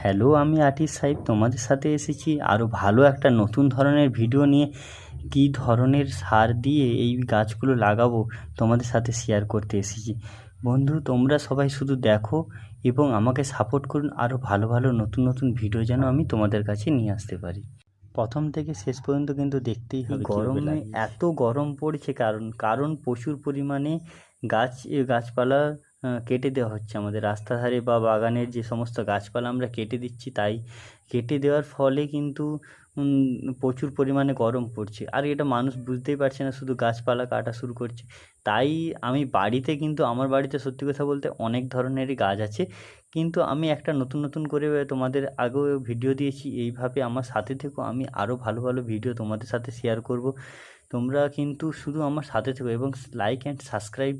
Hello আমি artist সাহেব। তোমাদের সাথে এসেছি আরও ভালো একটা নতুন ধরনের ভিডিও নিয়ে। কী ধরনের সার দিয়ে এই গাছগুলো লাগাবো তোমাদের সাথে শেয়ার করতে এসেছি। বন্ধু তোমরা সবাই শুধু দেখো এবং আমাকে সাপোর্ট করুন। আরও ভালো ভালো নতুন নতুন ভিডিও যেন আমি তোমাদের কাছে নিয়ে আসতে পারি। প্রথম থেকে শেষ পর্যন্ত কিন্তু দেখতেই হবে গরমে এত গরম পড়ছে কারণ কারণ প্রচুর পরিমাণে গাছ গাছপালা কেটে দেওয়া হচ্ছে আমাদের রাস্তার ধারে বা বাগানের যে সমস্ত গাছপালা আমরা কেটে দিচ্ছি, তাই কেটে দেওয়ার ফলে কিন্তু প্রচুর পরিমাণে গরম পড়ছে। আর এটা মানুষ বুঝতেই পারছে না, শুধু গাছপালা কাটা শুরু করছে। তাই আমি বাড়িতে কিন্তু, আমার বাড়িতে সত্যি কথা বলতে অনেক ধরনেরই গাছ আছে। কিন্তু আমি একটা নতুন নতুন করে তোমাদের আগেও ভিডিও দিয়েছি, এইভাবে আমার সাথে থেকেও আমি আরও ভালো ভালো ভিডিও তোমাদের সাথে শেয়ার করব। তোমরা কিন্তু শুধু আমার সাথে থেকো এবং লাইক অ্যান্ড সাবস্ক্রাইব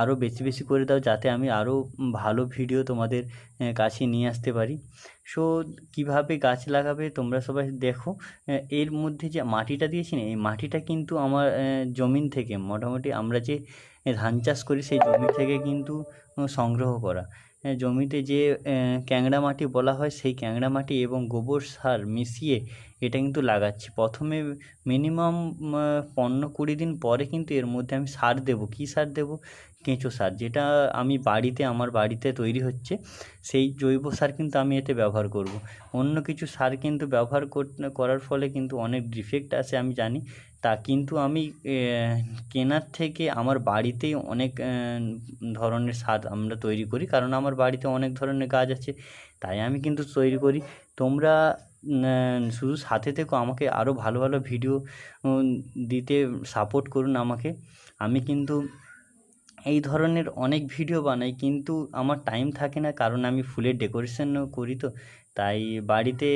আরও বেশি বেশি করে দাও যাতে আমি আরও ভালো ভিডিও তোমাদের কাছে নিয়ে আসতে পারি। সো কীভাবে গাছ লাগাবে তোমরা সবাই দেখো। এর মধ্যে যে মাটিটা দিয়েছি না, এই মাটিটা কিন্তু আমার জমিন থেকে, মোটামুটি আমরা যে ধান চাষ করি সেই জমি থেকে কিন্তু সংগ্রহ করা। জমিতে যে ক্যাংড়া মাটি বলা হয় সেই ক্যাংড়া মাটি এবং গোবর সার মিশিয়ে এটা কিন্তু লাগাচ্ছি। প্রথমে মিনিমাম পনেরো কুড়ি দিন পরে কিন্তু এর মধ্যে আমি সার দেবো। কী সার দেবো? কেঁচো সার, যেটা আমি বাড়িতে, আমার বাড়িতে তৈরি হচ্ছে, সেই জৈব সার কিন্তু আমি এতে ব্যবহার করব। অন্য কিছু সার কিন্তু ব্যবহার কর- করার ফলে কিন্তু অনেক ডিফেক্ট আসে, আমি জানি। তা কিন্তু আমি কেনার থেকে আমার বাড়িতেই অনেক ধরনের সার আমরা তৈরি করি। কারণ আমার বাড়িতে অনেক ধরনের গাছ আছে, তাই আমি কিন্তু তৈরি করি। তোমরা শুধু সাথে থেকো, আমাকে আরও ভালো ভালো ভিডিও দিতে সাপোর্ট করুন আমাকে। আমি কিন্তু এই ধরনের অনেক ভিডিও বানাই, কিন্তু আমার টাইম থাকে না, কারণ আমি ফুলের ডেকোরেশনও করি তো। তাই বাড়িতে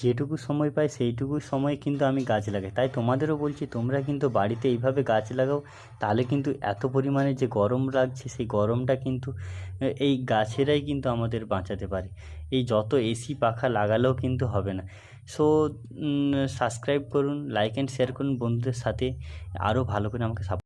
যেটুকু সময় পাই সেইটুকু সময় কিন্তু আমি গাছ লাগাই। তাই তোমাদেরও বলছি, তোমরা কিন্তু বাড়িতে এইভাবে গাছ লাগাও, তাহলে কিন্তু এত পরিমাণে যে গরম লাগছে, সেই গরমটা কিন্তু এই গাছেরাই কিন্তু আমাদের বাঁচাতে পারে। এই যত এসি পাখা লাগালেও কিন্তু হবে না। সো সাবস্ক্রাইব করুন লাইক অ্যান্ড শেয়ার করুন বন্ধুদের সাথে। আরও ভালো করে আমাকে সাপোর্ট